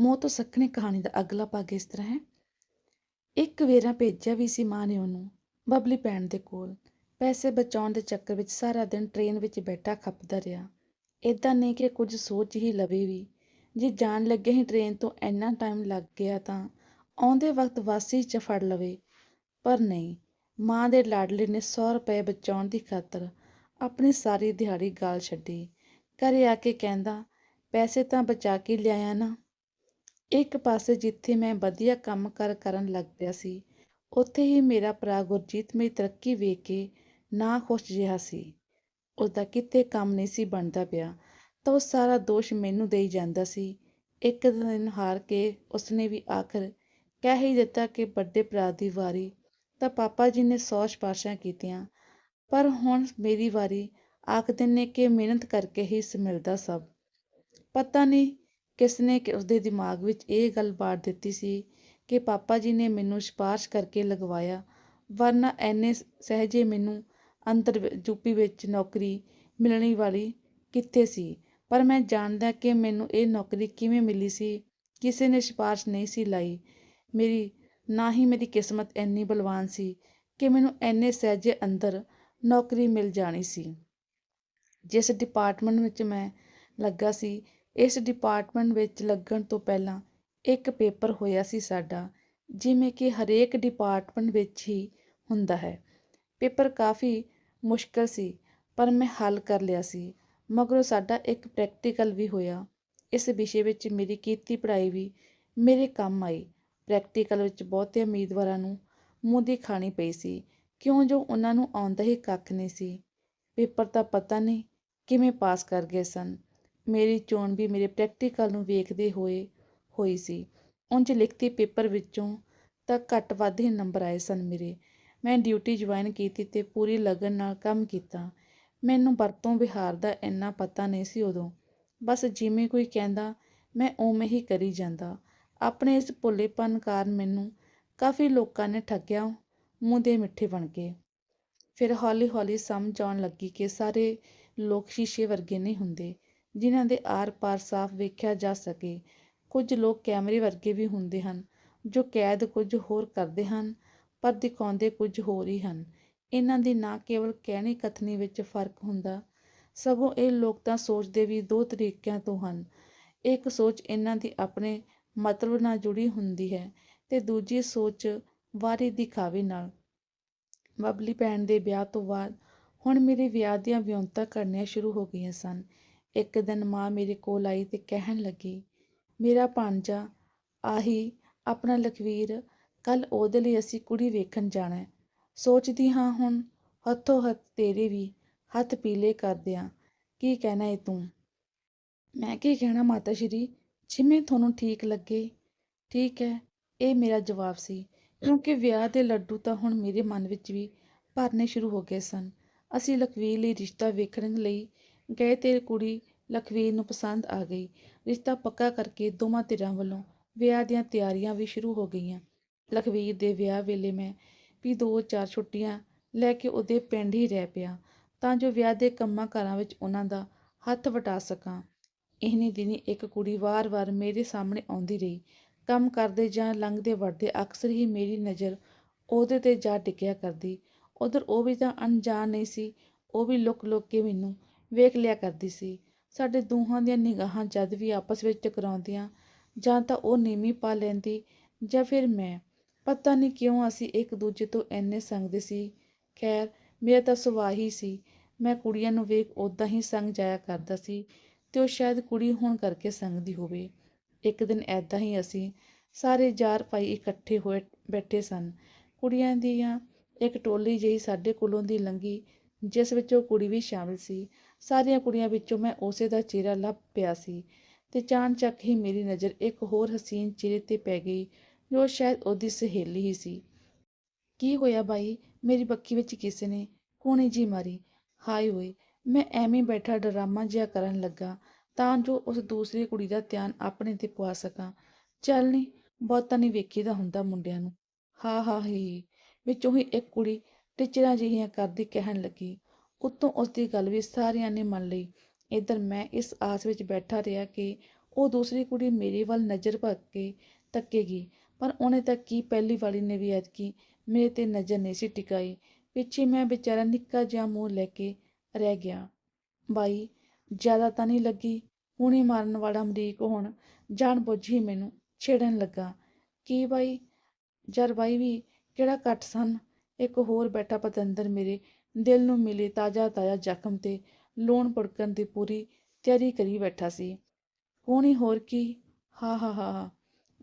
ਮੋਹ ਤੋਂ ਸੱਖਣੀ ਕਹਾਣੀ ਦਾ ਅਗਲਾ ਭਾਗ ਇਸ ਤਰ੍ਹਾਂ ਹੈ। ਇੱਕ ਵੇਰਾ ਭੇਜਿਆ ਵੀ ਸੀ ਮਾਂ ਨੇ ਉਹਨੂੰ ਬਬਲੀ ਭੈਣ ਦੇ ਕੋਲ। ਪੈਸੇ ਬਚਾਉਣ ਦੇ ਚੱਕਰ ਵਿੱਚ ਸਾਰਾ ਦਿਨ ਟ੍ਰੇਨ ਵਿੱਚ ਬੈਠਾ ਖੱਪਦਾ ਰਿਹਾ। ਇਦਾਂ ਨਹੀਂ ਕਿ ਕੁਝ ਸੋਚ ਹੀ ਲਵੇ ਵੀ। ਜੇ ਜਾਣ ਲੱਗੇ ਹੀ ਟ੍ਰੇਨ ਤੋਂ ਇੰਨਾ ਟਾਈਮ ਲੱਗ ਗਿਆ ਤਾਂ ਆਉਂਦੇ ਵਕਤ ਵਾਸੀ ਚ ਫੜ ਲਵੇ। ਪਰ ਨਹੀਂ, ਮਾਂ ਦੇ ਲਾਡਲੇ ਨੇ 100 ਰੁਪਏ ਬਚਾਉਣ ਦੀ ਖਾਤਰ ਆਪਣੀ ਸਾਰੀ ਦਿਹਾੜੀ ਗਾਲ ਛੱਡੀ। ਘਰੇ ਆ ਕੇ ਕਹਿੰਦਾ, ਪੈਸੇ ਤਾਂ ਬਚਾ ਕੇ ਲਿਆਇਆ ਨਾ। ਇੱਕ ਪਾਸੇ ਜਿੱਥੇ ਮੈਂ ਵਧੀਆ ਕੰਮ ਕਰ ਕਰਨ ਲੱਗ ਪਿਆ ਸੀ, ਉੱਥੇ ਹੀ ਮੇਰਾ ਭਰਾ ਗੁਰਜੀਤ ਮੇਰੀ ਤਰੱਕੀ ਵੇਖ ਕੇ ਨਾ ਖੁਸ਼ ਜਿਹਾ ਸੀ। ਉਸਦਾ ਕਿਤੇ ਕੰਮ ਨਹੀਂ ਸੀ ਬਣਦਾ ਪਿਆ, ਤਾਂ ਉਹ ਸਾਰਾ ਦੋਸ਼ ਮੈਨੂੰ ਦੇਈ ਜਾਂਦਾ ਸੀ। ਇੱਕ ਦਿਨ ਹਾਰ ਕੇ ਉਸਨੇ ਵੀ ਆਖਰ ਕਹਿ ਹੀ ਦਿੱਤਾ ਕਿ ਵੱਡੇ ਭਰਾ ਦੀ ਵਾਰੀ ਤਾਂ ਪਾਪਾ ਜੀ ਨੇ ਸੌ ਸਿਫਾਰਸ਼ਾਂ ਕੀਤੀਆਂ, ਪਰ ਹੁਣ ਮੇਰੀ ਵਾਰੀ ਆਖਦੇ ਨੇ ਕਿ ਮਿਹਨਤ ਕਰਕੇ ਹੀ ਮਿਲਦਾ ਸਭ। ਪਤਾ ਨਹੀਂ ਕਿਸ ਨੇ ਕਿ ਉਸਦੇ ਦਿਮਾਗ ਵਿੱਚ ਇਹ ਗੱਲ ਬਾੜ ਦਿੱਤੀ ਸੀ ਕਿ ਪਾਪਾ ਜੀ ਨੇ ਮੈਨੂੰ ਸਿਫਾਰਸ਼ ਕਰਕੇ ਲਗਵਾਇਆ, ਵਰਨਾ ਐਨੇ ਸਹਿਜੇ ਮੈਨੂੰ ਅੰਦਰ ਯੂਪੀ ਵਿੱਚ ਨੌਕਰੀ ਮਿਲਣੀ ਵਾਲੀ ਕਿੱਥੇ ਸੀ? ਪਰ ਮੈਂ ਜਾਣਦਾ ਕਿ ਮੈਨੂੰ ਇਹ ਨੌਕਰੀ ਕਿਵੇਂ ਮਿਲੀ ਸੀ, ਕਿਸੇ ਨੇ ਸਿਫਾਰਸ਼ ਨਹੀਂ ਸੀ ਲਾਈ। ਮੇਰੀ, ਨਾ ਹੀ ਮੇਰੀ ਕਿਸਮਤ ਇੰਨੀ ਬਲਵਾਨ ਸੀ ਕਿ ਮੈਨੂੰ ਐਨੇ ਸਹਿਜੇ ਅੰਦਰ ਨੌਕਰੀ ਮਿਲ ਜਾਣੀ ਸੀ। ਜਿਸ ਡਿਪਾਰਟਮੈਂਟ ਵਿੱਚ ਮੈਂ ਲੱਗਾ ਸੀ ਇਸ ਡਿਪਾਰਟਮੈਂਟ ਵਿੱਚ ਲੱਗਣ ਤੋਂ ਪਹਿਲਾਂ ਇੱਕ ਪੇਪਰ ਹੋਇਆ ਸੀ ਸਾਡਾ, ਜਿਵੇਂ ਕਿ ਹਰੇਕ ਡਿਪਾਰਟਮੈਂਟ ਵਿੱਚ ਹੀ ਹੁੰਦਾ ਹੈ। ਪੇਪਰ ਕਾਫੀ ਮੁਸ਼ਕਲ ਸੀ, ਪਰ ਮੈਂ ਹੱਲ ਕਰ ਲਿਆ ਸੀ, ਮਗਰੋਂ ਸਾਡਾ ਇੱਕ ਪ੍ਰੈਕਟੀਕਲ ਵੀ ਹੋਇਆ। ਇਸ ਵਿਸ਼ੇ ਵਿੱਚ ਮੇਰੀ ਕੀਤੀ ਪੜ੍ਹਾਈ ਵੀ ਮੇਰੇ ਕੰਮ ਆਈ। ਪ੍ਰੈਕਟੀਕਲ ਵਿੱਚ ਬਹੁਤੇ ਉਮੀਦਵਾਰਾਂ ਨੂੰ ਮੂੰਹ ਦੀ ਖਾਣੀ ਪਈ ਸੀ, ਕਿਉਂ ਜੋ ਉਹਨਾਂ ਨੂੰ ਆਉਂਦਾ ਹੀ ਕੱਖ ਨਹੀਂ ਸੀ। ਪੇਪਰ ਤਾਂ ਪਤਾ ਨਹੀਂ ਕਿਵੇਂ ਪਾਸ ਕਰ ਗਏ ਸਨ। ਮੇਰੀ ਚੋਣ ਵੀ ਮੇਰੇ ਪ੍ਰੈਕਟੀਕਲ ਨੂੰ ਵੇਖਦੇ ਹੋਏ ਹੋਈ ਸੀ। ਉਂਝ ਲਿਖਤੀ ਪੇਪਰ ਵਿੱਚੋਂ ਤਾਂ ਘੱਟ ਵੱਧ ਹੀ ਨੰਬਰ ਆਏ ਸਨ ਮੇਰੇ। ਮੈਂ ਡਿਊਟੀ ਜੁਆਇਨ ਕੀਤੀ ਤੇ ਪੂਰੀ ਲਗਨ ਨਾਲ ਕੰਮ ਕੀਤਾ। ਮੈਨੂੰ ਵਰਤੋਂ ਵਿਹਾਰ ਦਾ ਇੰਨਾ ਪਤਾ ਨਹੀਂ ਸੀ ਉਦੋਂ। ਬਸ ਜਿਵੇਂ ਕੋਈ ਕਹਿੰਦਾ, ਮੈਂ ਉਵੇਂ ਹੀ ਕਰੀ ਜਾਂਦਾ। ਆਪਣੇ ਇਸ ਭੁੱਲੇਪਨ ਕਾਰਨ ਮੈਨੂੰ ਕਾਫੀ ਲੋਕਾਂ ਨੇ ਠੱਗਿਆ ਮੂੰਹ ਦੇ ਮਿੱਠੇ ਬਣ ਕੇ। ਫਿਰ ਹੌਲੀ ਹੌਲੀ ਸਮਝ ਆਉਣ ਲੱਗੀ ਕਿ ਸਾਰੇ ਲੋਕ ਸ਼ੀਸ਼ੇ ਵਰਗੇ ਨਹੀਂ ਹੁੰਦੇ। ਜਿਨ੍ਹਾਂ ਦੇ ਆਰ-ਪਾਰ ਸਾਫ਼ ਵੇਖਿਆ ਜਾ ਸਕੇ। ਕੁਝ ਲੋਕ ਕੈਮਰੇ ਵਰਗੇ ਵੀ ਹੁੰਦੇ ਹਨ, ਜੋ ਕੈਦ ਕੁਝ ਹੋਰ ਕਰਦੇ ਹਨ, ਪਰ ਦਿਖਾਉਂਦੇ ਕੁਝ ਹੋਰ ਹੀ ਹਨ। ਇਹਨਾਂ ਦੀ ਨਾ ਕੇਵਲ ਕਹਿਣੀ ਕਥਨੀ ਵਿੱਚ ਫ਼ਰਕ ਹੁੰਦਾ, ਸਗੋਂ ਇਹ ਲੋਕ ਤਾਂ ਸੋਚਦੇ ਵੀ ਦੋ ਤਰੀਕਿਆਂ ਤੋਂ ਹਨ। ਇੱਕ ਸੋਚ ਇਹਨਾਂ ਦੀ ਆਪਣੇ ਮਤਲਬ ਨਾਲ ਜੁੜੀ ਹੁੰਦੀ ਹੈ ਤੇ ਦੂਜੀ ਸੋਚ ਵਾਰੀ ਦਿਖਾਵੇ ਨਾਲ। ਬਬਲੀ ਭੈਣ ਦੇ ਵਿਆਹ ਤੋਂ ਬਾਅਦ ਹੁਣ ਮੇਰੇ ਵਿਆਹ ਦੀਆਂ ਵਿਉਂਤਾਂ ਕਰਨੀਆਂ ਸ਼ੁਰੂ ਹੋ ਗਈਆਂ ਸਨ। ਇੱਕ ਦਿਨ ਮਾਂ ਮੇਰੇ ਕੋਲ ਆਈ ਤੇ ਕਹਿਣ ਲੱਗੀ, ਮੇਰਾ ਭਾਂਜਾ ਆਹੀ ਆਪਣਾ ਲਖਵੀਰ ਕੱਲ ਉਹਦੇ ਲਈ ਅਸੀਂ ਕੁੜੀ ਵੇਖਣ ਜਾਣਾ ਸੋਚਦੀ ਹਾਂ ਹੁਣ ਹੱਥੋਂ ਹੱਥ ਤੇਰੇ ਵੀ ਹੱਥ ਪੀਲੇ ਕਰ ਦਿਆਂ। ਕੀ ਕਹਿਣਾ ਏ ਤੂੰ? ਮੈਂ ਕੀ ਕਹਿਣਾ ਮਾਤਾ ਸ਼੍ਰੀ, ਜਿਵੇਂ ਤੁਹਾਨੂੰ ਠੀਕ ਲੱਗੇ। ਠੀਕ ਹੈ, ਇਹ ਮੇਰਾ ਜਵਾਬ ਸੀ, ਕਿਉਂਕਿ ਵਿਆਹ ਦੇ ਲੱਡੂ ਤਾਂ ਹੁਣ ਮੇਰੇ ਮਨ ਵਿੱਚ ਵੀ ਭਰਨੇ ਸ਼ੁਰੂ ਹੋ ਗਏ ਸਨ। ਅਸੀਂ ਲਖਵੀਰ ਲਈ ਰਿਸ਼ਤਾ ਵੇਖਣ ਲਈ ਗਏ ਤੇ ਕੁੜੀ ਲਖਵੀਰ ਨੂੰ ਪਸੰਦ ਆ ਗਈ। ਰਿਸ਼ਤਾ ਪੱਕਾ ਕਰਕੇ ਦੋਵਾਂ ਧਿਰਾਂ ਵੱਲੋਂ ਵਿਆਹ ਦੀਆਂ ਤਿਆਰੀਆਂ ਵੀ ਸ਼ੁਰੂ ਹੋ ਗਈਆਂ। ਲਖਵੀਰ ਦੇ ਵਿਆਹ ਵੇਲੇ ਮੈਂ ਵੀ ਦੋ ਚਾਰ ਛੁੱਟੀਆਂ ਲੈ ਕੇ ਉਹਦੇ ਪਿੰਡ ਹੀ ਰਹਿ ਪਿਆ, ਤਾਂ ਜੋ ਵਿਆਹ ਦੇ ਕੰਮਾਂ ਕਾਰਾਂ ਵਿੱਚ ਉਹਨਾਂ ਦਾ ਹੱਥ ਵਟਾ ਸਕਾਂ। ਇਹਨੀ ਦਿਨੀ ਇੱਕ ਕੁੜੀ ਵਾਰ-ਵਾਰ ਮੇਰੇ ਸਾਹਮਣੇ ਆਉਂਦੀ ਰਹੀ। ਕੰਮ ਕਰਦੇ ਜਾਂ ਲੰਘਦੇ ਵੜਦੇ ਅਕਸਰ ਹੀ ਮੇਰੀ ਨਜ਼ਰ ਉਹਦੇ ਤੇ ਜਾ ਟਿਕਿਆ ਕਰਦੀ। ਉਧਰ ਉਹ ਵੀ ਤਾਂ ਅਣਜਾਣ ਨਹੀਂ ਸੀ, ਉਹ ਵੀ ਲੁਕ-ਲੁਕ ਕੇ ਮੈਨੂੰ ਵੇਖ ਲਿਆ ਕਰਦੀ ਸੀ। ਸਾਡੇ ਦੋਹਾਂ ਦੀਆਂ ਨਿਗਾਹਾਂ ਜਦ ਵੀ ਆਪਸ ਵਿੱਚ ਟਕਰਾਉਂਦੀਆਂ, ਜਾਂ ਤਾਂ ਉਹ ਨੀਵੀਂ ਪਾ ਲੈਂਦੀ ਜਾਂ ਫਿਰ ਮੈਂ। ਪਤਾ ਨਹੀਂ ਕਿਉਂ ਅਸੀਂ ਇੱਕ ਦੂਜੇ ਤੋਂ ਇੰਨੇ ਸੰਗਦੇ ਸੀ। ਖੈਰ, ਮੇਰਾ ਤਾਂ ਸੁਭਾਅ ਹੀ ਸੀ। ਮੈਂ ਕੁੜੀਆਂ ਨੂੰ ਵੇਖ ਉਦਾਂ ਹੀ ਸੰਗ ਜਾਇਆ ਕਰਦਾ ਸੀ ਤੇ ਉਹ ਸ਼ਾਇਦ ਕੁੜੀ ਹੋਣ ਕਰਕੇ ਸੰਗਦੀ ਹੋਵੇ। ਇੱਕ ਦਿਨ ਐਦਾਂ ਹੀ ਅਸੀਂ ਸਾਰੇ ਯਾਰ ਭਾਈ ਇਕੱਠੇ ਹੋਏ ਬੈਠੇ ਸਨ। ਕੁੜੀਆਂ ਦੀਆਂ ਇੱਕ ਟੋਲੀ ਜਿਹੀ ਸਾਡੇ ਕੋਲੋਂ ਦੀ ਲੰਗੀ ਜਿਸ ਵਿੱਚ ਉਹ ਕੁੜੀ ਵੀ ਸ਼ਾਮਿਲ ਸੀ। ਸਾਰੀਆਂ ਕੁੜੀਆਂ ਵਿੱਚੋਂ ਮੈਂ ਉਸੇ ਦਾ ਚਿਹਰਾ ਲੱਭ ਪਿਆ ਸੀ ਤੇ ਚਾਣਚੱਕ ਹੀ ਮੇਰੀ ਨਜ਼ਰ ਇੱਕ ਹੋਰ ਹਸੀਨ ਚਿਹਰੇ ਤੇ ਪੈ ਗਈ, ਜੋ ਸ਼ਾਇਦ ਉਹਦੀ ਸਹੇਲੀ ਹੀ ਸੀ। ਕੀ ਹੋਇਆ ਬਾਈ? ਮੇਰੀ ਬੱਕੀ ਵਿੱਚ ਕਿਸੇ ਨੇ ਕੂਣੀ ਜੀ ਮਾਰੀ। ਹਾਏ ਹੋਏ ਮੈਂ ਐਵੇਂ ਬੈਠਾ ਡਰਾਮਾ ਜਿਹਾ ਕਰਨ ਲੱਗਾ ਤਾਂ ਜੋ ਉਸ ਦੂਸਰੀ ਕੁੜੀ ਦਾ ਧਿਆਨ ਆਪਣੇ ਤੇ ਪਵਾ ਸਕਾਂ। ਚੱਲ ਨਹੀਂ ਬਹੁਤਾ ਨਹੀਂ ਵੇਖੀਦਾ ਹੁੰਦਾ ਮੁੰਡਿਆਂ ਨੂੰ। ਹਾ ਹਾ, ਹੀ, ਵਿੱਚੋਂ ਹੀ ਇੱਕ ਕੁੜੀ ਟਿਚਰਾਂ ਜਿਹੀਆਂ ਕਰਦੀ ਕਹਿਣ ਲੱਗੀ। ਉੱਤੋਂ ਉਸ ਦੀ ਗੱਲ ਵੀ ਸਾਰਿਆਂ ਨੇ ਮੰਨ ਲਈ। ਇਧਰ ਮੈਂ ਇਸ ਆਸ ਵਿੱਚ ਬੈਠਾ ਰਿਹਾ ਕਿ ਉਹ ਦੂਸਰੀ ਕੁੜੀ ਮੇਰੇ ਵੱਲ ਨਜ਼ਰ ਭਰ ਕੇ ਤੱਕੇਗੀ, ਪਰ ਉਹਨੇ ਤਾਂ ਕੀ ਪਹਿਲੀ ਵਾਲੀ ਨੇ ਵੀ ਐਤਕੀ ਮੇਰੇ ਤੇ ਨਜ਼ਰ ਨਹੀਂ ਸੀ ਟਿਕਾਈ। ਪਿੱਛੇ ਮੈਂ ਵਿਚਾਰਾ ਨਿੱਕਾ ਜਿਹਾ ਮੂੰਹ ਲੈ ਕੇ ਰਹਿ ਗਿਆ। ਬਾਈ, ਜ਼ਿਆਦਾ ਤਾਂ ਨਹੀਂ ਲੱਗੀ? ਹੁਣੇ ਮਾਰਨ ਵਾਲਾ ਅਮਰੀਕ ਹੁਣ ਜਾਣ ਬੁੱਝ ਹੀ ਮੈਨੂੰ ਛੇੜਨ ਲੱਗਾ। ਕੀ ਬਾਈ? ਜਰ ਬਾਈ ਵੀ ਕਿਹੜਾ ਕੱਟ ਸਨ, ਇੱਕ ਹੋਰ ਬੈਠਾ ਪਤੰਦਰ ਮੇਰੇ ਦਿਲ ਨੂੰ ਮਿਲੇ ਤਾਜ਼ਾ ਤਾਜ਼ਾ ਜ਼ਖਮ ਤੇ ਲੂਣ ਪੁੜਕਣ ਦੀ ਪੂਰੀ ਤਿਆਰੀ ਕਰੀ ਬੈਠਾ ਸੀ। ਕੋਣੀ ਹੋਰ ਕੀ? ਹਾ ਹਾ ਹਾ ਹਾ,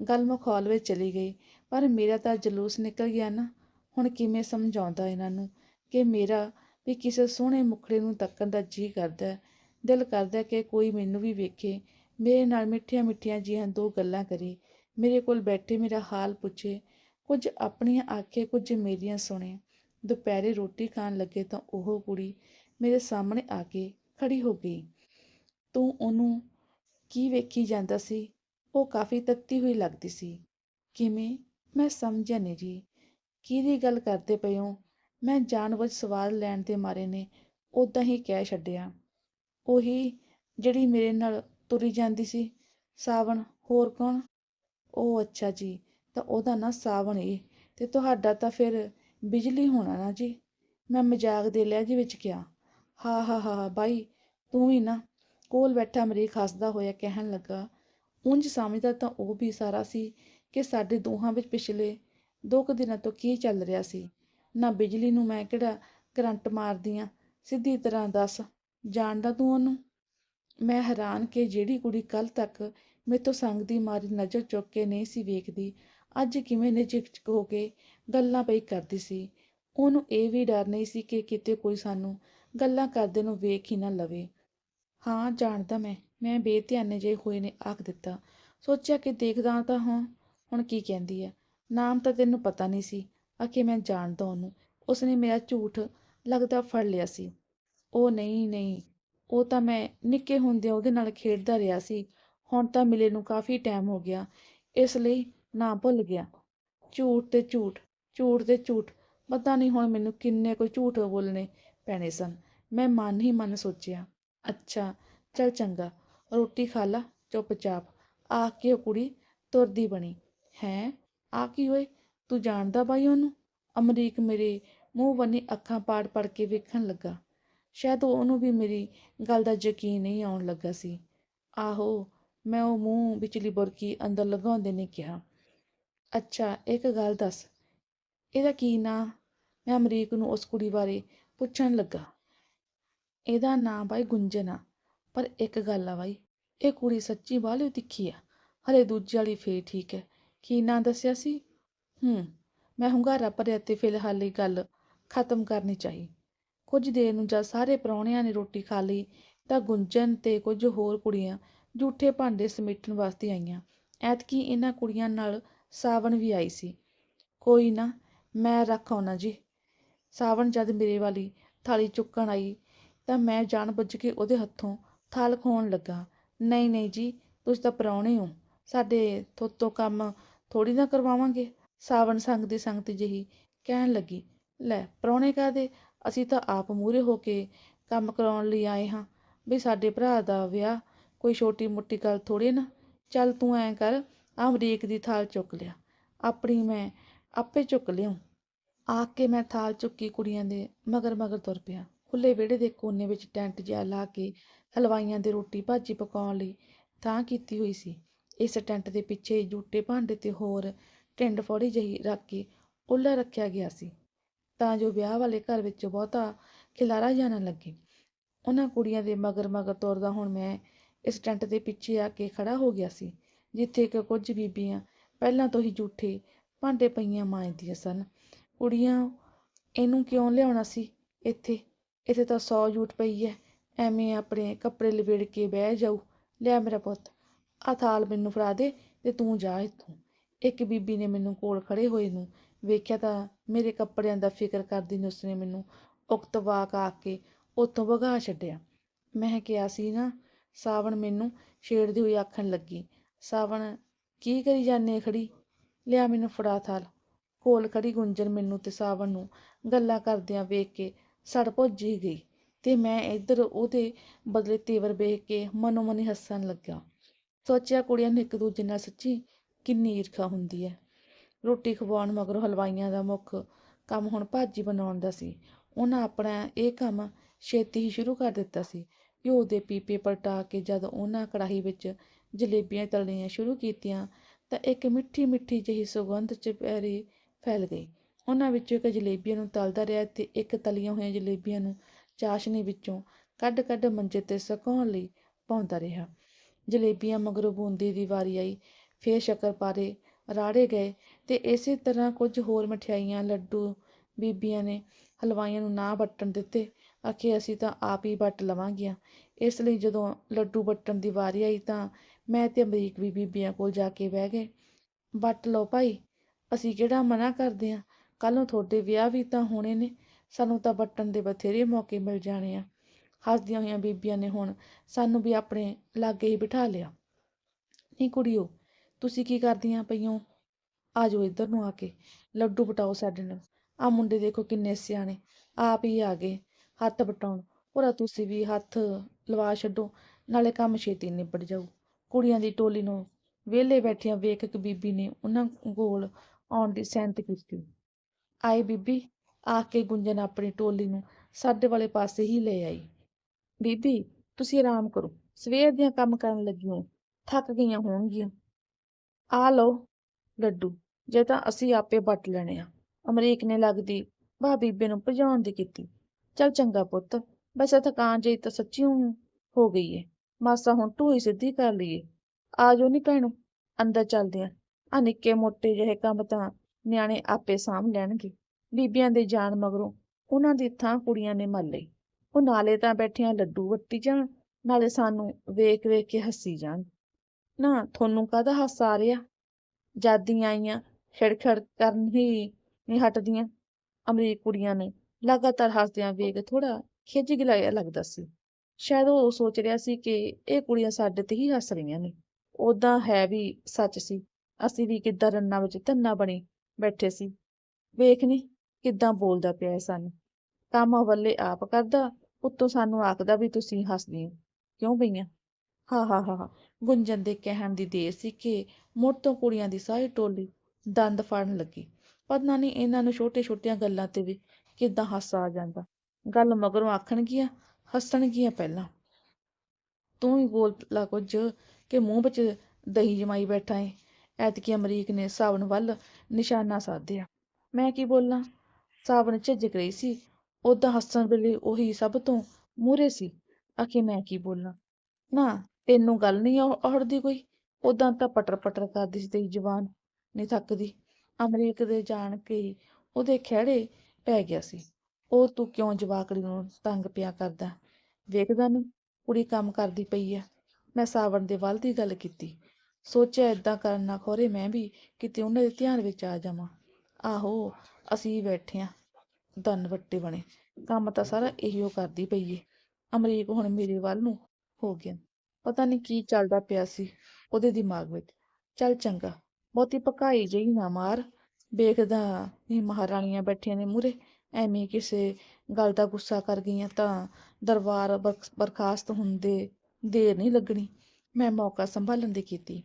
ਗੱਲ ਮਖੌਲ ਵਿੱਚ ਚਲੀ ਗਈ। ਪਰ ਮੇਰਾ ਤਾਂ ਜਲੂਸ ਨਿਕਲ ਗਿਆ ਨਾ। ਹੁਣ ਕਿਵੇਂ ਸਮਝਾਉਂਦਾ ਇਹਨਾਂ ਨੂੰ ਕਿ ਮੇਰਾ ਵੀ ਕਿਸੇ ਸੋਹਣੇ ਮੁਖੜੇ ਨੂੰ ਤੱਕਣ ਦਾ ਜੀ ਕਰਦਾ ਦਿਲ ਕਰਦਾ ਕਿ ਕੋਈ ਮੈਨੂੰ ਵੀ ਵੇਖੇ। ਮੇਰੇ ਨਾਲ ਮਿੱਠੀਆਂ ਮਿੱਠੀਆਂ ਜੀਆਂ ਦੋ ਗੱਲਾਂ ਕਰੇ। ਮੇਰੇ ਕੋਲ ਬੈਠੇ ਮੇਰਾ ਹਾਲ ਪੁੱਛੇ। ਕੁਝ ਆਪਣੀਆਂ ਆਖੇ, ਕੁਝ ਮੇਰੀਆਂ ਸੁਣੇ। ਦੁਪਹਿਰੇ ਰੋਟੀ ਖਾਣ ਲੱਗੇ ਤਾਂ ਉਹ ਕੁੜੀ ਮੇਰੇ ਸਾਹਮਣੇ ਆ ਕੇ ਖੜੀ ਹੋ ਗਈ। ਤੂੰ ਉਹਨੂੰ ਕੀ ਵੇਖੀ ਜਾਂਦਾ ਸੀ? ਉਹ ਕਾਫੀ ਤੱਤੀ ਹੋਈ ਲੱਗਦੀ ਸੀ। ਕਿਵੇਂ? ਮੈਂ ਸਮਝਿਆ ਨਹੀਂ ਜੀ। ਕਿਹਦੀ ਗੱਲ ਕਰਦੇ ਪਏ ਹੋ? ਮੈਂ ਜਾਣਬੁੱਝ ਸਵਾਲ ਲੈਣ ਦੇ ਮਾਰੇ ਨੇ ਉਦਾਂ ਹੀ ਕਹਿ ਛੱਡਿਆ। ਉਹੀ ਜਿਹੜੀ ਮੇਰੇ ਨਾਲ ਤੁਰੀ ਜਾਂਦੀ ਸੀ, ਸਾਵਣ, ਹੋਰ ਕੌਣ? ਉਹ ਅੱਛਾ ਜੀ, ਤਾਂ ਉਹਦਾ ਨਾਂ ਸਾਵਣ ਏ, ਤੇ ਤੁਹਾਡਾ ਤਾਂ ਫਿਰ ਬਿਜਲੀ ਹੋਣਾ ਨਾ ਜੀ। ਮੈਂ ਮਜ਼ਾਕ ਦੇ ਲਹਿਜੇ ਵਿੱਚ ਕਿਹਾ, ਹਾ ਹਾ ਹਾ ਬਾਈ, ਤੂੰ ਹੀ ਨਾ ਕੋਲ ਬੈਠਾ ਅਮਰੀਕ ਹੱਸਦਾ ਹੋਇਆ ਕਹਿਣ ਲੱਗਾ। ਉਂਝ ਸਮਝਦਾ ਤਾਂ ਉਹ ਵੀ ਸਾਰਾ ਸੀ ਕਿ ਸਾਡੇ ਦੋਹਾਂ ਵਿੱਚ ਪਿਛਲੇ ਦੋ ਕੁ ਦਿਨਾਂ ਤੋਂ ਕੀ ਚੱਲ ਰਿਹਾ ਸੀ। ਨਾ ਬਿਜਲੀ ਨੂੰ ਮੈਂ ਕਿਹੜਾ ਕਰੰਟ ਮਾਰਦੀ ਆ, ਸਿੱਧੀ ਤਰ੍ਹਾਂ ਦੱਸ, ਜਾਣਦਾ ਤੂੰ ਉਹਨੂੰ? ਮੈਂ ਹੈਰਾਨ ਕਿ ਜਿਹੜੀ ਕੁੜੀ ਕੱਲ ਤੱਕ ਮੇਤੋਂ ਸੰਗ ਦੀ ਮਾਰੀ ਨਜ਼ਰ ਚੁੱਕ ਕੇ ਨਹੀਂ ਸੀ ਵੇਖਦੀ। ਅੱਜ ਕਿਵੇਂ ਨਿਝਕ ਹੋ ਕੇ ਗੱਲਾਂ ਪਈ ਕਰਦੀ ਸੀ। ਉਹਨੂੰ ਇਹ ਵੀ ਡਰ ਨਹੀਂ ਸੀ ਕਿ ਕਿਤੇ ਕੋਈ ਸਾਨੂੰ ਗੱਲਾਂ ਕਰਦੇ ਨੂੰ ਵੇਖ ਹੀ ਨਾ ਲਵੇ। ਹਾਂ, ਜਾਣਦਾ ਮੈਂ। ਮੈਂ ਬੇਧਿਆਨੇ ਜੇ ਹੋਏ ਨੇ, ਆਖ ਦਿੱਤਾ। ਸੋਚਿਆ ਕਿ ਦੇਖਦਾ ਤਾਂ ਹਾਂ, ਹੁਣ ਕੀ ਕਹਿੰਦੀ ਹੈ ਨਾਮ ਤਾਂ ਤੈਨੂੰ ਪਤਾ ਨਹੀਂ ਸੀ। ਆਖੇ ਮੈਂ ਜਾਣਦਾ ਉਹਨੂੰ। ਉਸਨੇ ਮੇਰਾ ਝੂਠ ਲੱਗਦਾ ਫੜ ਲਿਆ ਸੀ। ਉਹ ਨਹੀਂ ਨਹੀਂ। ਉਹ ਤਾਂ ਮੈਂ ਨਿੱਕੇ ਹੁੰਦਿਆਂ ਉਹਦੇ ਨਾਲ ਖੇਡਦਾ ਰਿਹਾ ਸੀ। ਹੁਣ ਤਾਂ ਮਿਲੇ ਨੂੰ ਕਾਫੀ ਟਾਈਮ ਹੋ ਗਿਆ, ਇਸ ਲਈ ਨਾ ਭੁੱਲ ਗਿਆ। ਝੂਠ ਤੇ ਝੂਠ ਝੂਠ ਤੇ ਝੂਠ, ਪਤਾ ਨਹੀਂ ਹੁਣ ਮੈਨੂੰ ਕਿੰਨੇ ਕੋਈ ਝੂਠ ਬੋਲਣੇ ਪੈਣੇ ਸਨ। ਮੈਂ ਮਨ ਹੀ ਮਨ ਸੋਚਿਆ, ਅੱਛਾ, ਚਲ ਚੰਗਾ, ਰੋਟੀ ਖਾ ਲਾ, ਚੁੱਪਚਾਪ, ਆ ਕੇ ਉਹ ਕੁੜੀ ਤੁਰਦੀ ਬਣੀ। ਹੈ, ਆ ਕੀ ਹੋਏ? ਤੂੰ ਜਾਣਦਾ ਬਾਈ ਉਹਨੂੰ? ਅਮਰੀਕ ਮੇਰੇ ਮੂੰਹ ਬੰਨੀ ਅੱਖਾਂ ਪਾੜ ਪੜ ਕੇ ਵੇਖਣ ਲੱਗਾ। ਸ਼ਾਇਦ ਉਹਨੂੰ ਵੀ ਮੇਰੀ ਗੱਲ ਦਾ ਯਕੀਨ ਨਹੀਂ ਆਉਣ ਲੱਗਾ ਸੀ। ਆਹੋ ਮੈਂ ਉਹ ਮੂੰਹ ਵਿਚਲੀ ਬੁਰਕੀ ਅੰਦਰ ਲਗਾਉਂਦੇ ਨੇ ਕਿਹਾ, ਅੱਛਾ, ਇੱਕ ਗੱਲ ਦੱਸ, ਇਹਦਾ ਕੀ ਨਾਂ? ਮੈਂ ਅਮਰੀਕ ਨੂੰ ਉਸ ਕੁੜੀ ਬਾਰੇ ਪੁੱਛਣ ਲੱਗਾ। ਇਹਦਾ ਨਾਂ ਬਾਈ ਗੁੰਜਨ ਆ, ਪਰ ਇੱਕ ਗੱਲ ਆ ਬਾਈ, ਇਹ ਕੁੜੀ ਸੱਚੀ ਬਾਹਲੀ ਤਿੱਖੀ ਆ, ਹਲੇ ਦੂਜੀ ਵਾਲੀ ਫੇਰ ਠੀਕ ਹੈ, ਕੀ ਨਾਂ ਦੱਸਿਆ ਸੀ? ਹੂੰ, ਮੈਂ ਹੁੰਗਾਰਾ ਭਰਿਆ ਤੇ ਫਿਲਹਾਲ ਇਹ ਗੱਲ ਖਤਮ ਕਰਨੀ ਚਾਹੀ। ਕੁਝ ਦੇਰ ਨੂੰ ਜਦ ਸਾਰੇ ਪ੍ਰਾਹੁਣਿਆਂ ਨੇ ਰੋਟੀ ਖਾ ਲਈ ਤਾਂ ਗੁੰਜਨ ਤੇ ਕੁਝ ਹੋਰ ਕੁੜੀਆਂ ਝੂਠੇ ਭਾਂਡੇ ਸਮੇਟਣ ਵਾਸਤੇ ਆਈਆਂ। ਐਤਕੀ ਇਹਨਾਂ ਕੁੜੀਆਂ ਨਾਲ ਸਾਵਣ ਵੀ ਆਈ ਸੀ। ਕੋਈ ਨਾ, ਮੈਂ ਰੱਖ ਆਉਣਾ ਜੀ। ਸਾਵਣ ਜਦ ਮੇਰੇ ਵਾਲੀ ਥਾਲੀ ਚੁੱਕਣ ਆਈ, ਤਾਂ ਮੈਂ ਜਾਣ ਬੁੱਝ ਕੇ ਉਹਦੇ ਹੱਥੋਂ ਥਾਲ ਖੋਣ ਲੱਗਾ। ਨਹੀਂ ਨਹੀਂ ਜੀ, ਤੁਸੀਂ ਤਾਂ ਪ੍ਰਾਹੁਣੇ ਹੋ। ਸਾਡੇ ਥੋਤੋਂ ਕੰਮ ਥੋੜੀ ਨਾ ਕਰਵਾਵਾਂਗੇ। ਸਾਵਣ ਸੰਗ ਦੀ ਸੰਗਤ ਜਿਹੀ ਕਹਿਣ ਲੱਗੀ। ਲੈ, ਪ੍ਰਾਹੁਣੇ ਕਾਹਦੇ? ਅਸੀਂ ਤਾਂ ਆਪ ਮੂਹਰੇ ਹੋ ਕੇ ਕੰਮ ਕਰਾਉਣ ਲਈ ਆਏ ਹਾਂ। ਵੀ ਸਾਡੇ ਭਰਾ ਦਾ ਵਿਆਹ ਕੋਈ ਛੋਟੀ ਮੋਟੀ ਗੱਲ ਥੋੜੀ ਨਾ, ਚੱਲ ਤੂੰ ਐਂ ਕਰ, ਆਹ ਅਮਰੀਕ ਦੀ ਥਾਲ ਚੁੱਕ ਲਿਆ। ਆਪਣੀ ਮੈਂ ਆਪੇ ਚੁੱਕ ਲਿਆਉਂ ਆ ਕੇ ਮੈਂ ਥਾਲ ਚੁੱਕੀ ਕੁੜੀਆਂ ਦੇ ਮਗਰ ਮਗਰ ਤੁਰ ਪਿਆ। ਖੁੱਲੇ ਵਿਹੜੇ ਦੇ ਕੋਨੇ ਵਿੱਚ ਟੈਂਟ ਜਿਹਾ ਲਾ ਕੇ ਹਲਵਾਈਆਂ ਦੇ ਰੋਟੀ ਭਾਜੀ ਪਕਾਉਣ ਲਈ ਥਾਂ ਕੀਤੀ ਹੋਈ ਸੀ। ਇਸ ਟੈਂਟ ਦੇ ਪਿੱਛੇ ਜੂਟੇ ਭਾਂਡੇ ਤੇ ਹੋਰ ਟਿੰਡ ਫੋੜੀ ਜਿਹੀ ਰੱਖ ਕੇ ਉੱਲਾ ਰੱਖਿਆ ਗਿਆ ਸੀ। ਤਾਂ ਜੋ ਵਿਆਹ ਵਾਲੇ ਘਰ ਵਿੱਚ ਬਹੁਤਾ ਖਿਲਾਰਾ ਜਾਣਾ ਲੱਗੇ। ਉਹਨਾਂ ਕੁੜੀਆਂ ਦੇ ਮਗਰ ਮਗਰ ਤੁਰਦਾ ਹੁਣ ਮੈਂ ਇਸ ਟੈਂਟ ਦੇ ਪਿੱਛੇ ਆ ਕੇ ਖੜਾ ਹੋ ਗਿਆ ਸੀ, ਜਿੱਥੇ ਕਿ ਕੁਝ ਬੀਬੀਆਂ ਪਹਿਲਾਂ ਤੋਂ ਹੀ ਜੂਠੇ ਭਾਂਡੇ ਪਈਆਂ ਮਾਂਜਦੀਆਂ ਸਨ। ਕੁੜੀਆਂ ਇਹਨੂੰ ਕਿਉਂ ਲਿਆਉਣਾ ਸੀ? ਇੱਥੇ ਇੱਥੇ ਤਾਂ ਸੌ ਜੂਠ ਪਈ ਹੈ ਐਵੇਂ ਆਪਣੇ ਕੱਪੜੇ ਲਵੇੜ ਕੇ ਬਹਿ ਜਾਊ। ਲਿਆ ਮੇਰਾ ਪੁੱਤ ਆ ਥਾਲ ਮੈਨੂੰ ਫੜਾ ਦੇ ਤੇ ਤੂੰ ਜਾ ਇੱਥੋਂ। ਇੱਕ ਬੀਬੀ ਨੇ ਮੈਨੂੰ ਕੋਲ ਖੜੇ ਹੋਏ ਨੂੰ ਵੇਖਿਆ ਤਾਂ ਮੇਰੇ ਕੱਪੜਿਆਂ ਦਾ ਫਿਕਰ ਕਰਦੀ ਨੇ ਉਸਨੇ ਮੈਨੂੰ ਉਕਤ ਵਾਕ ਆ ਕੇ ਉੱਥੋਂ ਭਗਾ ਛੱਡਿਆ। ਮੈਂ ਕਿਹਾ ਸੀ ਨਾ ਸਾਵਣ ਮੈਨੂੰ ਛੇੜਦੀ ਹੋਈ ਆਖਣ ਲੱਗੀ, ਸਾਵਣ, ਕੀ ਕਰੀ ਜਾਂਦੇ ਖੜੀ? ਲਿਆ ਮੈਨੂੰ ਫੜਾ ਥਾਲ। ਕੋਲ ਖੜੀ ਗੁੰਜਨ ਮੈਨੂੰ ਤੇ ਸਾਵਣ ਨੂੰ ਗੱਲਾਂ ਕਰਦਿਆਂ ਵੇਖ ਕੇ ਸੜ ਭੁੱਜੀ ਗਈ ਤੇ ਮੈਂ ਇੱਧਰ ਉਹਦੇ ਬਦਲੇ ਤੇਵਰ ਵੇਖ ਕੇ ਮਨੋ ਮਨੀ ਹੱਸਣ ਲੱਗਾ ਸੋਚਿਆ ਕੁੜੀਆਂ ਨੂੰ ਇੱਕ ਦੂਜੇ ਨਾਲ ਸੱਚੀ ਕਿੰਨੀ ਈਰਖਾ ਹੁੰਦੀ ਹੈ ਰੋਟੀ ਖਵਾਉਣ ਮਗਰੋਂ ਹਲਵਾਈਆਂ ਦਾ ਮੁੱਖ ਕੰਮ ਹੁਣ ਭਾਜੀ ਬਣਾਉਣ ਦਾ ਸੀ। ਉਹਨਾਂ ਆਪਣਾ ਇਹ ਕੰਮ ਛੇਤੀ ਹੀ ਸ਼ੁਰੂ ਕਰ ਦਿੱਤਾ ਸੀ। ਘਿਓ ਦੇ ਪੀਪੇ ਪਲਟਾ ਕੇ ਜਦ ਉਹਨਾਂ ਕੜਾਹੀ ਵਿੱਚ ਜਲੇਬੀਆਂ ਤਲਣੀਆਂ ਸ਼ੁਰੂ ਕੀਤੀਆਂ, ਤਾਂ ਇੱਕ ਮਿੱਠੀ ਮਿੱਠੀ ਜਿਹੀ ਸੁਗੰਧ ਚੁਪਹਿਰੇ ਫੈਲ ਗਈ। ਉਹਨਾਂ ਵਿੱਚੋਂ ਇੱਕ ਜਲੇਬੀਆਂ ਨੂੰ ਤਲਦਾ ਰਿਹਾ ਤੇ ਇੱਕ ਤਲੀਆਂ ਹੋਈਆਂ ਜਲੇਬੀਆਂ ਨੂੰ ਚਾਸ਼ਨੀ ਵਿੱਚੋਂ ਕੱਢ ਕੱਢ ਮੰਜੇ ਤੇ ਸੁਕਾਉਣ ਲਈ ਪਾਉਂਦਾ ਰਿਹਾ। ਜਲੇਬੀਆਂ ਮਗਰੋਂ ਬੂੰਦੀ ਦੀ ਵਾਰੀ ਆਈ, ਫੇਰ ਸ਼ੱਕਰਪਾਰੇ ਰਾੜੇ ਗਏ ਤੇ ਇਸੇ ਤਰ੍ਹਾਂ ਕੁਝ ਹੋਰ ਮਠਿਆਈਆਂ, ਲੱਡੂ ਬੀਬੀਆਂ ਨੇ ਹਲਵਾਈਆਂ ਨੂੰ ਨਾ ਵੱਟਣ ਦਿੱਤੇ। ਆਖੇ ਅਸੀਂ ਤਾਂ ਆਪ ਹੀ ਵੱਟ ਲਵਾਂਗੀਆਂ। ਇਸ ਲਈ ਜਦੋਂ ਲੱਡੂ ਵੱਟਣ ਦੀ ਵਾਰੀ ਆਈ ਤਾਂ ਮੈਂ ਤੇ ਅਮਰੀਕ ਵੀ ਬੀਬੀਆਂ ਕੋਲ ਜਾ ਕੇ ਬਹਿ ਗਏ। ਵੱਟ ਲਓ ਭਾਈ, ਅਸੀਂ ਕਿਹੜਾ ਮਨਾ ਕਰਦੇ ਆ? ਕੱਲ ਨੂੰ ਤੁਹਾਡੇ ਵਿਆਹ ਵੀ ਤਾਂ ਹੋਣੇ ਨੇ, ਸਾਨੂੰ ਤਾਂ ਵੱਟਣ ਦੇ ਬਥੇਰੇ ਮੌਕੇ ਮਿਲ ਜਾਣੇ ਆ। ਹੱਸਦੀਆਂ ਹੋਈਆਂ ਬੀਬੀਆਂ ਨੇ ਹੁਣ ਸਾਨੂੰ ਵੀ ਆਪਣੇ ਲਾਗੇ ਹੀ ਬਿਠਾ ਲਿਆ। ਨਹੀਂ ਕੁੜੀਓ, ਤੁਸੀਂ ਕੀ ਕਰਦੀਆਂ ਪਈਓ ਆ ਜਾਓ ਇੱਧਰ ਨੂੰ ਆ ਕੇ, ਲੱਡੂ ਪਟਾਓ ਸਾਡੇ ਨਾਲ। ਆ ਮੁੰਡੇ ਦੇਖੋ ਕਿੰਨੇ ਸਿਆਣੇ, ਆਪ ਹੀ ਆ ਗਏ। ਹੱਥ ਵਟਾਉਣ। ਭੋਰਾ ਤੁਸੀਂ ਵੀ ਹੱਥ ਲਵਾ ਛੱਡੋ, ਨਾਲੇ ਕੰਮ ਛੇਤੀ ਨਿਬੜ ਜਾਊ। ਕੁੜੀਆਂ ਦੀ ਟੋਲੀ ਨੂੰ ਵਿਹਲੇ ਬੈਠੀਆਂ ਵੇਖ ਕੇ ਬੀਬੀ ਨੇ ਉਹਨਾਂ ਕੋਲ ਆਉਣ ਦੀ ਸਹਿਮਤ ਕੀਤੀ। ਆਏ ਬੀਬੀ, ਆ ਕੇ ਗੁੰਜਨ ਆਪਣੀ ਟੋਲੀ ਨੂੰ ਸਾਡੇ ਵਾਲੇ ਪਾਸੇ ਹੀ ਲੈ ਆਈ। ਬੀਬੀ, ਤੁਸੀਂ ਆਰਾਮ ਕਰੋ। ਸਵੇਰ ਦੀਆਂ ਕੰਮ ਕਰਨ ਲੱਗੀਆਂ ਥੱਕ ਗਈਆਂ ਹੋਣਗੀਆਂ। ਆ ਲਓ ਲੱਡੂ, ਜੇ ਤਾਂ ਅਸੀਂ ਆਪੇ ਵੱਟ ਲੈਣੇ ਆ। ਅਮਰੀਕ ਨੇ ਲੱਗਦੀ ਬਾ ਬੀਬੇ ਨੂੰ ਭਜਾਉਣ ਦੀ ਕੀਤੀ। ਚੱਲ ਚੰਗਾ ਪੁੱਤ ਵੈਸੇ ਥਕਾਨ ਜਿਹੀ ਤਾਂ ਸੱਚੀ ਹੋ ਗਈ ਏ। ਮਾਸਾ ਹੁਣ ਢੂਈ ਸਿੱਧੀ ਕਰ ਲਈਏ। ਆ ਜਾਓ ਨੀ ਭੈਣੋ, ਅੰਦਰ ਚੱਲਦੇ ਆ। ਆ ਨਿੱਕੇ ਮੋਟੇ ਜਿਹੇ ਕੰਮ ਤਾਂ ਨਿਆਣੇ ਆਪੇ ਸਾਂਭ ਲੈਣਗੇ। ਬੀਬੀਆਂ ਦੇ ਜਾਣ ਮਗਰੋਂ ਉਹਨਾਂ ਦੀ ਥਾਂ ਕੁੜੀਆਂ ਨੇ ਮੱਲ ਲਈ। ਉਹ ਨਾਲੇ ਤਾਂ ਬੈਠੀਆਂ ਲੱਡੂ ਵੱਟੀ ਜਾਣ, ਨਾਲੇ ਸਾਨੂੰ ਵੇਖ ਵੇਖ ਕੇ ਹੱਸੀ ਜਾਣ। ਨਾ, ਤੁਹਾਨੂੰ ਕਾਹਦਾ ਹਾਸਾ ਆ ਰਿਹਾ? ਜਾਦੀਆਂ ਆਈਆਂ, ਖਿੜਖਿੜ ਕਰਨ ਹੀ ਨਹੀਂ ਹਟਦੀਆਂ। ਅਮਰੀਕ ਕੁੜੀਆਂ ਨੇ ਲਗਾਤਾਰ ਹੱਸਦਿਆਂ ਵੇਗ ਥੋੜਾ ਖਿੱਚ ਗਿਲਾਇਆ ਲੱਗਦਾ ਸੀ। ਸ਼ਾਇਦ ਉਹ ਸੋਚ ਰਿਹਾ ਸੀ ਕਿ ਇਹ ਕੁੜੀਆਂ ਸਾਡੇ ਤੇ ਹੀ ਹੱਸ ਰਹੀਆਂ ਨੇ। ਉਦਾਂ ਹੈ ਵੀ ਸੱਚ ਸੀ। ਅਸੀਂ ਵੀ ਕਿੱਦਾਂ ਰੰਨਾਂ ਵਿੱਚ ਧੰਨਾ ਬਣੀ ਬੈਠੇ ਸੀ। ਵੇਖ ਨੀ ਕਿੱਦਾਂ ਬੋਲਦਾ ਪਿਆ ਸਾਨੂੰ। ਕੰਮ ਵੱਲੇ ਆਪ ਕਰਦਾ, ਉੱਤੋਂ ਸਾਨੂੰ ਆਖਦਾ ਵੀ ਤੁਸੀਂ ਹੱਸਦੇ ਹੋ। ਕਿਉਂ ਪਈਆਂ ਹਾਂ ਹਾਂ ਹਾਂ ਗੁੰਜਨ ਦੇ ਕਹਿਣ ਦੀ ਦੇਰ ਸੀ ਕਿ ਮੁੜ ਤੋਂ ਕੁੜੀਆਂ ਦੀ ਸਾਰੀ ਟੋਲੀ ਦੰਦ ਫੜਨ ਲੱਗੀ। ਪਤਾ ਨਹੀਂ ਇਹਨਾਂ ਨੂੰ ਛੋਟੇ ਛੋਟੀਆਂ ਗੱਲਾਂ ਤੇ ਵੀ ਕਿੱਦਾਂ ਹਾਸਾ ਆ ਜਾਂਦਾ। ਗੱਲ ਮਗਰੋਂ ਆਖਣਗੀਆਂ, ਹੱਸਣਗੀਆਂ ਪਹਿਲਾਂ। ਤੂੰ ਹੀ ਬੋਲ ਲਾ ਕੁਝ ਕਿ ਮੂੰਹ ਵਿੱਚ ਦਹੀਂ ਜਮਾਈ ਬੈਠਾ ਏ। ਐਤਕੀ ਅਮਰੀਕ ਨੇ ਸਾਵਣ ਵੱਲ ਨਿਸ਼ਾਨਾ ਸਾਧਿਆ। ਮੈਂ ਕੀ ਬੋਲਾਂ? ਸਾਵਣ ਝਿਜਕ ਰਹੀ ਸੀ। ਉਦਾਂ ਹੱਸਣ ਵੇਲੇ ਉਹੀ ਸਭ ਤੋਂ ਮੂਹਰੇ ਸੀ। ਆਖੇ, ਮੈਂ ਕੀ ਬੋਲਾਂ? ਨਾ, ਤੈਨੂੰ ਗੱਲ ਨਹੀਂ ਔੜਦੀ ਕੋਈ? ਉਦਾਂ ਤਾਂ ਪਟਰ ਪਟਰ ਕਰਦੀ ਸੀ ਤੇਰੀ ਜ਼ੁਬਾਨ। ਨਹੀਂ ਥੱਕਦੀ। ਅਮਰੀਕ ਦੇ ਜਾਣ ਕੇ ਉਹਦੇ ਖਹਿੜੇ ਪੈ ਗਿਆ ਸੀ। ਉਹ ਤੂੰ ਕਿਉਂ ਜਵਾਕੜੀ ਨੂੰ ਤੰਗ ਪਿਆ ਕਰਦਾ? ਵੇਖਦਾ ਨਹੀਂ ਕੁੜੀ ਕੰਮ ਕਰਦੀ ਪਈ ਆ। ਮੈਂ ਸਾਵਣ ਦੇ ਵੱਲ ਦੀ ਗੱਲ ਕੀਤੀ। ਸੋਚਿਆ ਇਦਾਂ ਕਰਨ ਨਾ ਖੋਰੇ ਮੈਂ ਵੀ ਕਿਤੇ ਉਹਨਾਂ ਦੇ ਧਿਆਨ ਵਿੱਚ ਆ ਜਾਵਾਂ। ਆਹੋ, ਅਸੀਂ ਬੈਠੇ ਆ। ਦਨ ਵੱਟੇ ਬਣੇ। ਕੰਮ ਤਾਂ ਸਾਰਾ ਇਹੀਓ ਕਰਦੀ ਪਈ ਏ। ਅਮਰੀਕ ਹੁਣ ਮੇਰੇ ਵੱਲ ਨੂੰ ਹੋ ਗਿਆ। ਪਤਾ ਨਹੀਂ ਕੀ ਚੱਲਦਾ ਪਿਆ ਸੀ ਉਹਦੇ ਦਿਮਾਗ ਵਿੱਚ। ਚੱਲ ਚੰਗਾ, ਬਹੁਤੀ ਪਕਾਈ ਜਿਹੀ ਨਾ ਮਾਰ। ਵੇਖਦਾ ਇਹ ਮਹਾਰਾਣੀਆਂ ਬੈਠੀਆਂ ਨੇ ਮੂਰੇ ਐਵੇਂ ਕਿਸੇ ਗੱਲ ਦਾ ਗੁੱਸਾ ਕਰ ਗਈਆਂ ਤਾਂ ਦਰਬਾਰ ਬਰਖਾਸਤ ਹੁੰਦੇ ਦੇਰ ਨਹੀਂ ਲੱਗਣੀ। ਮੈਂ ਮੌਕਾ ਸੰਭਾਲਣ ਦੀ ਕੀਤੀ,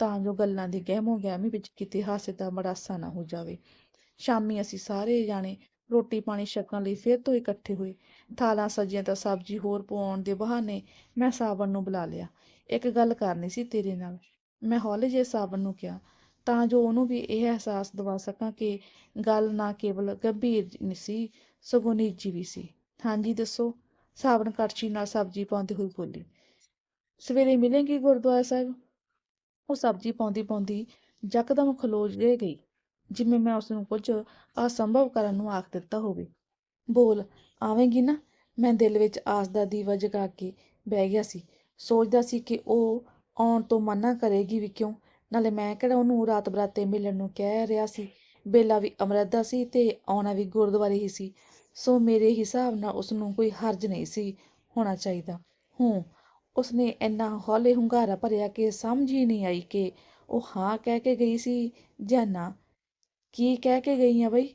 ਤਾਂ ਜੋ ਗੱਲਾਂ ਦੀ ਗਹਿਮੋ ਗਹਿਮੀ ਵਿੱਚ ਕਿਤੇ ਹਾਸੇ ਦਾ ਮੜਾਸਾ ਨਾ ਹੋ ਜਾਵੇ। ਸ਼ਾਮੀ ਅਸੀਂ ਸਾਰੇ ਜਾਣੇ ਰੋਟੀ ਪਾਣੀ ਛਕਣ ਲਈ ਫਿਰ ਤੋਂ ਇਕੱਠੇ ਹੋਏ। ਥਾਲਾਂ ਸਜੀਆਂ ਤਾਂ ਸਬਜ਼ੀ ਹੋਰ ਪਵਾਉਣ ਦੇ ਬਹਾਨੇ ਮੈਂ ਸਾਵਣ ਨੂੰ ਬੁਲਾ ਲਿਆ। ਇੱਕ ਗੱਲ ਕਰਨੀ ਸੀ ਤੇਰੇ ਨਾਲ। ਮੈਂ ਹੌਲੇ ਜੇ ਸਾਵਣ ਨੂੰ ਕਿਹਾ ਤਾਂ ਜੋ ਉਹਨੂੰ ਵੀ ਇਹ ਅਹਿਸਾਸ ਦਿਵਾ ਸਕਾਂ ਕਿ ਗੱਲ ਨਾ ਕੇਵਲ ਗੰਭੀਰ ਸੀ, ਸਗੋਂ ਨਿੱਜੀ ਵੀ ਸੀ। ਹਾਂਜੀ, ਦੱਸੋ? ਸਾਵਣ ਕੜਛੀ ਨਾਲ ਸਬਜ਼ੀ ਪਾਉਂਦੀ ਹੋਈ ਬੋਲੀ। ਸਵੇਰੇ ਮਿਲੇਂਗੀ ਗੁਰਦੁਆਰਾ ਸਾਹਿਬ? ਉਹ ਸਬਜ਼ੀ ਪਾਉਂਦੀ ਪਾਉਂਦੀ ਯਕਦਮ ਖਲੋ ਜੇ ਗਈ, ਜਿਵੇਂ ਮੈਂ ਉਸ ਨੂੰ ਕੁਝ ਅਸੰਭਵ ਕਰਨ ਨੂੰ ਆਖ ਦਿੱਤਾ ਹੋਵੇ। ਬੋਲ, ਆਵੇਂਗੀ ਨਾ? ਮੈਂ ਦਿਲ ਵਿੱਚ ਆਸ ਦਾ ਦੀਵਾ ਜਗਾ ਕੇ ਬਹਿ ਗਿਆ ਸੀ। ਸੋਚਦਾ ਸੀ ਕਿ ਉਹ ਆਉਣ ਤੋਂ ਮਨਾ ਕਰੇਗੀ ਵੀ ਕਿਉਂ? ਨਾਲੇ ਮੈਂ ਕਿਹੜਾ ਉਹਨੂੰ ਰਾਤ ਬਰਾਤੇ ਮਿਲਣ ਨੂੰ ਕਹਿ ਰਿਹਾ ਸੀ। ਬੇਲਾ ਵੀ ਅਮਰਤ ਦਾ ਸੀ ਤੇ ਆਉਣਾ ਵੀ ਗੁਰਦੁਆਰੇ ਹੀ ਸੀ। ਸੋ ਮੇਰੇ ਹਿਸਾਬ ਨਾਲ ਉਸ ਨੂੰ ਕੋਈ ਹਰਜ ਨਹੀਂ ਸੀ ਹੋਣਾ ਚਾਹੀਦਾ। ਹੂੰ, ਉਸਨੇ ਇੰਨਾ ਹੌਲੇ ਹੁੰਗਾਰਾ ਭਰਿਆ ਕਿ ਸਮਝ ਹੀ ਨਹੀਂ ਆਈ ਕਿ ਉਹ ਹਾਂ ਕਹਿ ਕੇ ਗਈ ਸੀ ਜਾਂ ਨਾ। ਕੀ ਕਹਿ ਕੇ ਗਈ ਆ ਬਈ?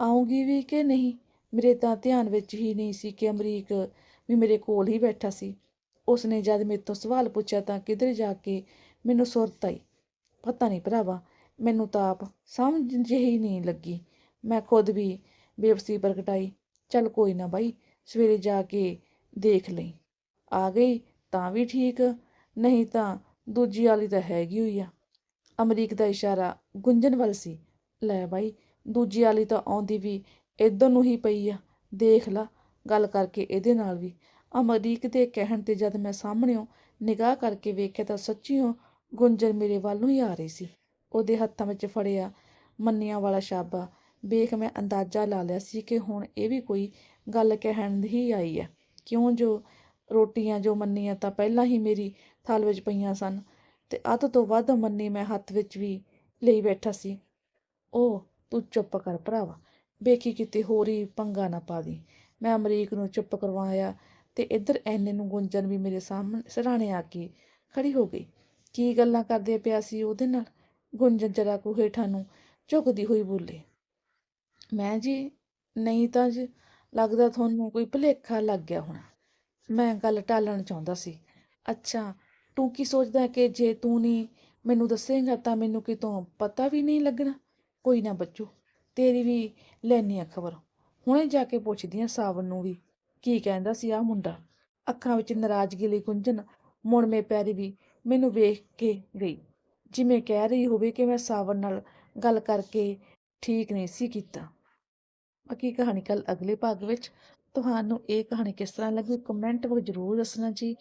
ਆਉਂਗੀ ਵੀ ਕਿ ਨਹੀਂ? ਮੇਰੇ ਤਾਂ ਧਿਆਨ ਵਿੱਚ ਹੀ ਨਹੀਂ ਸੀ ਕਿ ਅਮਰੀਕ ਵੀ ਮੇਰੇ ਕੋਲ ਹੀ ਬੈਠਾ ਸੀ। ਉਸਨੇ ਜਦ ਮੇਰੇ ਤੋਂ ਸਵਾਲ ਪੁੱਛਿਆ ਤਾਂ ਕਿਧਰ ਜਾ ਕੇ ਮੈਨੂੰ ਸੁਰਤ ਆਈ। ਪਤਾ ਨਹੀਂ ਭਰਾਵਾ, ਮੈਨੂੰ ਤਾਂ ਆਪ ਸਮਝ ਜਿਹੀ ਨਹੀਂ ਲੱਗੀ। ਮੈਂ ਖੁਦ ਵੀ ਬੇਵਸੀ ਪ੍ਰਗਟਾਈ, ਚੱਲ ਕੋਈ ਨਾ ਬਾਈ, ਸਵੇਰੇ ਜਾ ਕੇ ਦੇਖ ਲਈ। ਆ ਗਈ, ਤਾਂ ਵੀ ਠੀਕ, ਨਹੀਂ ਤਾਂ ਦੂਜੀ ਵਾਲੀ ਤਾਂ ਹੈਗੀ ਹੋਈ ਆ। ਅਮਰੀਕ ਦਾ ਇਸ਼ਾਰਾ ਗੁੰਜਨ ਵੱਲ ਸੀ। ਲੈ ਬਾਈ, ਦੂਜੀ ਵਾਲੀ ਤਾਂ ਆਉਂਦੀ ਵੀ ਇੱਧਰ ਨੂੰ ਹੀ ਪਈ ਆ, ਦੇਖ ਲਾ, ਗੱਲ ਕਰਕੇ ਇਹਦੇ ਨਾਲ ਵੀ। ਅਮਰੀਕ ਦੇ ਕਹਿਣ ਤੇ ਜਦ ਮੈਂ ਸਾਹਮਣਿਓਂ ਨਿਗਾਹ ਕਰਕੇ ਵੇਖਿਆ ਤਾਂ ਸੱਚੀਓ ਗੁੰਜਰ ਮੇਰੇ ਵੱਲ ਨੂੰ ਹੀ ਆ ਰਹੀ ਸੀ। ਉਹਦੇ ਹੱਥਾਂ ਵਿੱਚ ਫੜਿਆ ਮੰਨੀਆਂ ਵਾਲਾ ਛਾਬਾ ਵੇਖ ਮੈਂ ਅੰਦਾਜ਼ਾ ਲਾ ਲਿਆ ਸੀ ਕਿ ਹੁਣ ਇਹ ਵੀ ਕੋਈ ਗੱਲ ਕਹਿਣ ਹੀ ਆਈ ਹੈ। ਕਿਉਂ ਜੋ ਰੋਟੀਆਂ ਜੋ ਮੰਨੀਆਂ ਤਾਂ ਪਹਿਲਾਂ ਹੀ ਮੇਰੀ ਥਾਲ ਵਿੱਚ ਪਈਆਂ ਸਨ ਤੇ ਅੱਧ ਤੋਂ ਵੱਧ ਮੰਨੀ ਮੈਂ ਹੱਥ ਵਿੱਚ ਵੀ ਲਈ ਬੈਠਾ ਸੀ। ਉਹ ਤੂੰ ਚੁੱਪ ਕਰ ਭਰਾਵਾ। ਵੇਖੀ ਕਿਤੇ ਹੋਰ ਹੀ ਪੰਗਾ ਨਾ ਪਾ ਦੀ। ਮੈਂ ਅਮਰੀਕ ਨੂੰ ਚੁੱਪ ਕਰਵਾਇਆ ਤੇ ਇੱਧਰ ਐਨੇ ਨੂੰ ਗੁੰਜਨ ਵੀ ਮੇਰੇ ਸਾਹਮਣੇ ਸਰਾਣੇ ਆ ਕੇ ਖੜੀ ਹੋ ਗਈ। ਕੀ ਗੱਲਾਂ ਕਰਦੇ ਪਿਆ ਸੀ ਉਹਦੇ ਨਾਲ? ਗੁੰਜਨ ਜਰਾ ਕੁ ਹੇਠਾਂ ਨੂੰ ਝੁਕਦੀ ਹੋਈ ਬੋਲੇ, ਮੈਂ ਜੀ, ਨਹੀਂ ਤਾਂ ਜੀ ਲੱਗਦਾ ਤੁਹਾਨੂੰ ਕੋਈ ਭੁਲੇਖਾ ਲੱਗ ਗਿਆ ਹੋਣਾ। ਮੈਂ ਗੱਲ ਟਾਲਣ ਚਾਹੁੰਦਾ ਸੀ। ਅੱਛਾ, ਤੂੰ ਕੀ ਸੋਚਦਾ ਕਿ ਜੇ ਤੂੰ ਨਹੀਂ ਮੈਨੂੰ ਦੱਸੇਂਗਾ ਤਾਂ ਮੈਨੂੰ ਕਿਤੋਂ ਪਤਾ ਵੀ ਨਹੀਂ ਲੱਗਣਾ? ਕੋਈ ਨਾ ਬੱਚੂ, ਤੇਰੀ ਵੀ ਲੈਣੀ ਆ ਖਬਰ। ਹੁਣੇ ਜਾ ਕੇ ਪੁੱਛਦੀ ਆ ਸਾਵਨ ਨੂੰ ਵੀ, ਕੀ ਕਹਿੰਦਾ ਸੀ ਆ ਮੁੰਡਾ? ਅੱਖਾਂ ਵਿੱਚ ਨਾਰਾਜ਼ਗੀ ਲਈ ਗੁੰਝਨ ਮੁੜਮੇ ਪੈਰੀ ਵੀ ਮੈਨੂੰ ਵੇਖ ਕੇ ਗਈ। ਜਿਵੇਂ ਕਹਿ ਰਹੀ ਹੋਵੇ ਕਿ ਮੈਂ ਸਾਵਣ ਨਾਲ ਗੱਲ ਕਰਕੇ ਠੀਕ ਨਹੀਂ ਸੀ ਕੀਤਾ। ਬਾਕੀ ਕਹਾਣੀ ਕੱਲ ਅਗਲੇ ਭਾਗ ਵਿੱਚ ਤੁਹਾਨੂੰ ਇਹ ਕਹਾਣੀ ਕਿਸ ਤਰ੍ਹਾਂ ਲੱਗੀ ਕਮੈਂਟ ਵਿੱਚ ਜ਼ਰੂਰ ਦੱਸਣਾ ਜੀ।